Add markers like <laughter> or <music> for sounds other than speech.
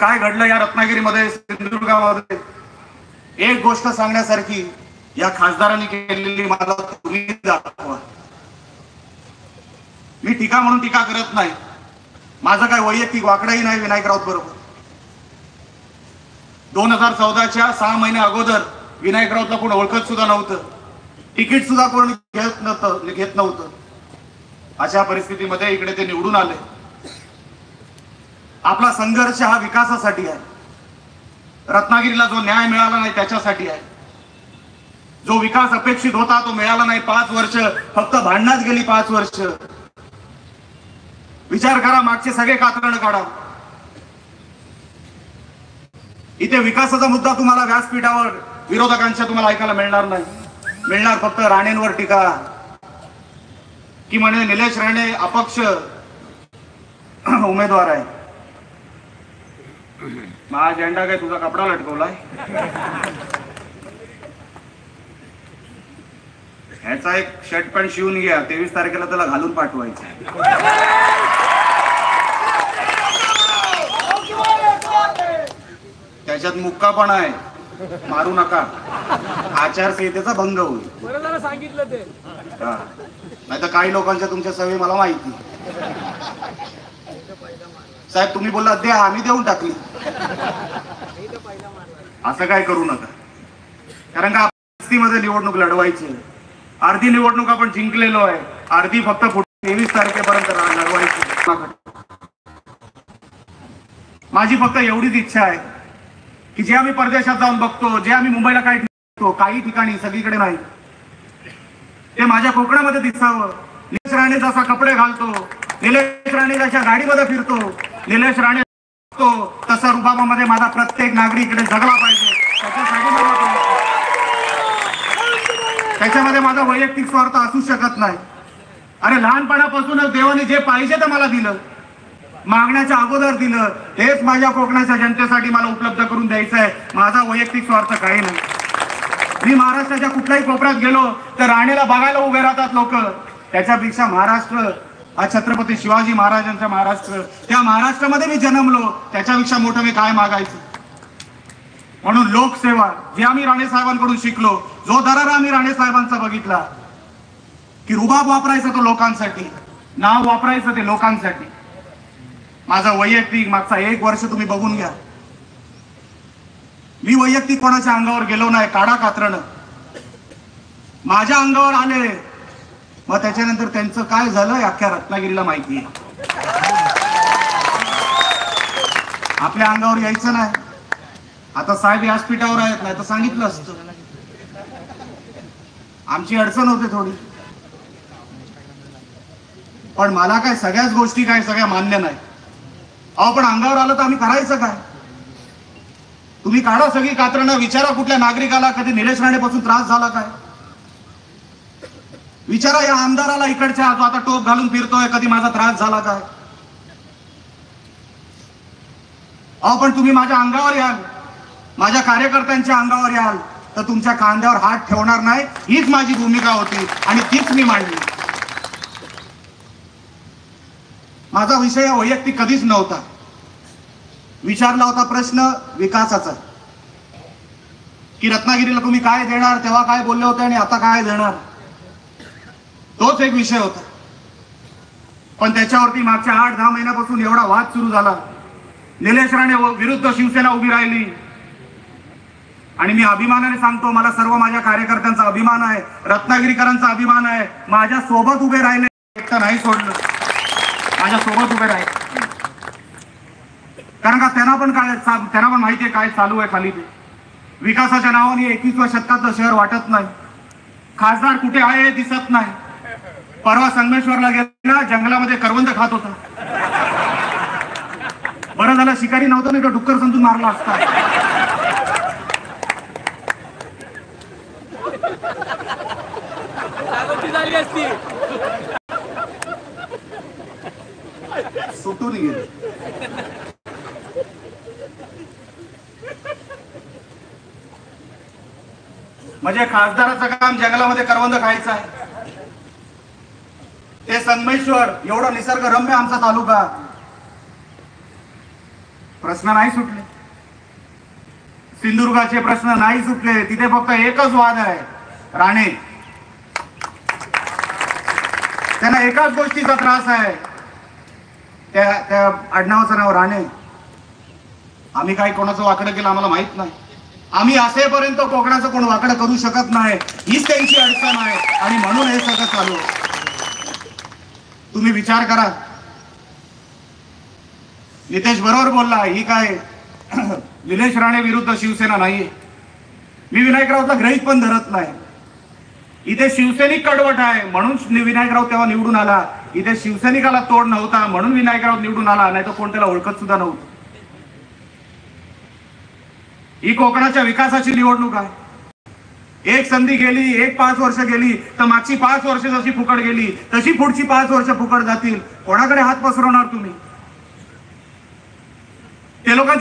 काय घडलं या रत्नागिरीमध्ये सिंधुदुर्गामध्ये? एक गोष्ट सांगण्यासारखी या खासदारांनी केलेली मला तुम्ही दाखवा मी टीका म्हणून टीका करत नाही. माझं काय वैयक्तिक वाकडाही नाही विनायक राऊत बरोबर. दोन हजार चौदाच्या सहा महिने अगोदर विनायक राऊतला कोण ओळखत सुद्धा नव्हतं. तिकीट सुद्धा कोण घेत नव्हतं घेत नव्हतं. अशा परिस्थितीमध्ये इकडे ते निवडून आले. आपला संघर्ष हा विकासासाठी आहे. रत्नागिरीला जो न्याय मिळाला नाही त्याच्यासाठी आहे. जो विकास अपेक्षित होता तो मिळाला नाही पाच वर्ष. फक्त भांडणात गेली पाच वर्ष. विचार करा मागचे सगळे कातरण काढा. इथे विकासाचा मुद्दा तुम्हाला व्यासपीठावर विरोधकांच्या तुम्हाला ऐकायला मिळणार नाही. मिळणार फक्त राणेंवर टीका. की म्हणे निलेश राणे अपक्ष उमेदवार आहे. माझा झेंडा काय? तुझा कपडा लटकवलाय ह्याचा एक शर्ट पॅन्ट शिवून घ्या. तेवीस तारखेला त्याला घालून पाठवायचं. त्याच्यात मुक्का पण आहे. मारू नका. आचारसंहितेचा भंग होईल. सांगितलं ते. नाही तर काही लोकांच्या तुमच्या सवयी मला माहिती. साहेब तुम्ही बोलला द्या आम्ही देऊन टाकली. असं काय करू नका. कारण का मध्ये निवडणूक लढवायची अर्धी निवडणूक आपण जिंकलेलो आहे. अर्धी फक्त तेवीस तारखेपर्यंत लढवायची माझी फक्त एवढीच इच्छा आहे की जे आम्ही परदेशात जाऊन बघतो जे आम्ही मुंबईला काही बघतो काही ठिकाणी सगळीकडे नाही. ते माझ्या कोकणामध्ये दिसावं. निलेश राणे जसा कपडे घालतो निलेश राणे जशा गाडीमध्ये फिरतो निलेश राणे तो तसा रुबाबामध्ये माझा प्रत्येक नागरिक जगला पाहिजे. त्याच्यासाठी मला त्याच्यामध्ये माझा वैयक्तिक स्वार्थ असू शकत नाही. अरे लहानपणापासूनच देवाने जे पाहिजे ते मला दिलं. मागण्याच्या अगोदर दिलं. हेच माझ्या कोकणाच्या जनतेसाठी मला उपलब्ध करून द्यायचं आहे. माझा वैयक्तिक स्वार्थ काही नाही. मी महाराष्ट्राच्या कुठल्याही कोपऱ्यात गेलो तर राणेला बघायला उभे राहतात लोक. त्याच्यापेक्षा महाराष्ट्र आज छत्रपती शिवाजी महाराजांचा महाराष्ट्र त्या महाराष्ट्रामध्ये मी जन्मलो त्याच्यापेक्षा मोठं मी काय मागायचं? म्हणून लोकसेवा जे आम्ही राणे साहेबांकडून शिकलो जो दरारा आम्ही राणे साहेबांचा बघितला की रुबाब वापरायचा तो लोकांसाठी नाव वापरायचं ते लोकांसाठी. माझा वैयक्तिक मागचा एक वर्ष तुम्ही बघून घ्या. मी वैयक्तिक कोणाच्या अंगावर गेलो नाही काढा कात्रण. माझ्या अंगावर आले मग त्याच्यानंतर त्यांचं काय झालं अख्ख्या रत्नागिरीला माहिती आहे. आपल्या अंगावर यायचं नाही. आता साहेब व्यासपीठावर आहेत नाही तर सांगितलं असतं. आमची अडचण होते थोडी. पण मला काय सगळ्याच गोष्टी काय सगळ्या मान्य नाही. अहो पण अंगावर आलं तर आम्ही करायचं काय? तुम्ही काढा सगळी कात्रणं विचारा कुठल्या नागरिकाला कधी निलेश राणेपासून त्रास झाला काय? विचारा या आमदाराला इकडच्या जो आता टोप घालून फिरतोय कधी माझा त्रास झाला काय? अहो पण तुम्ही माझ्या अंगावर याल. माझ्या कार्यकर्त्यांच्या अंगावर याल. तर तुमच्या खांद्यावर हात ठेवणार नाही हीच माझी भूमिका होती आणि तीच मी मांडली. माझा विषय वैयक्तिक कधीच नव्हता. विचारला होता प्रश्न विकासाचा. की रत्नागिरीला तुम्ही काय देणार तेव्हा काय बोलले होते आणि आता काय देणार? तोच एक विषय होता. पण त्याच्यावरती मागच्या आठ दहा महिन्यापासून एवढा वाद सुरू झाला. निलेश राणे विरुद्ध शिवसेना उभी राहिली. आणि मी अभिमानाने सांगतो मला सर्व माझ्या कार्यकर्त्यांचा अभिमान आहे रत्नागिरीकरांचा अभिमान आहे. माझ्या सोबत उभे राहिले तर नाही सोडलं. माझ्या सोबत उभे राहिले. कारण का त्यांना पण काय त्यांना पण माहिती आहे काय चालू आहे खाली ते. विकासाच्या नावाने एकवीसव्या शतकातलं शहर वाटत नाही. खासदार कुठे आहे हे दिसत नाही. परवा संगमेश्वरला गेला जंगलामध्ये करवंद खात होता. बरं झालं शिकारी नव्हतं नाही तर डुक्कर समजून मारला असता. सुटून गेले. म्हणजे खासदाराचं काम जंगलामध्ये करवंद खायचं आहे. संगमेश्वर एवढा निसर्गरम्य आमचा तालुका. प्रश्न नाही सुटले. सिंधुदुर्गाचे प्रश्न नाही सुटले. तिथे फक्त एकच वाद आहे. राणे. त्यांना एकाच गोष्टीचा त्रास आहे. त्या त्या आडनावाचं नाव राणे. आम्ही काही कोणाचं वाकडं केलं आम्हाला माहीत नाही. आम्ही असेपर्यंत कोकणाचं कोण वाकडं करू शकत नाही. हीच त्यांची अडचण आहे. आणि म्हणून हे सगळं चालू आहे. तुम्ही विचार करा. नितेश बरोबर बोलला ही काय? <clears throat> निलेश राणे विरुद्ध शिवसेना नाहीये. मी विनायक राऊतला ग्रहित पण धरत नाही. इथे शिवसैनिक कडवट आहे म्हणून विनायकराव विनायक राऊत तेव्हा निवडून आला. इथे शिवसैनिकाला तोड नव्हता म्हणून विनायक राऊत निवडून आला नाही तर कोण त्याला ओळखत सुद्धा नव्हतं. ही कोकणाच्या विकासाची निवडणूक आहे. एक संधी गेली एक पाच वर्ष गेली तर मागची पाच वर्ष जशी फुकट गेली तशी पुढची पाच वर्ष फुकट जातील. कोणाकडे हात पसरवणार तुम्ही? ते लोकांची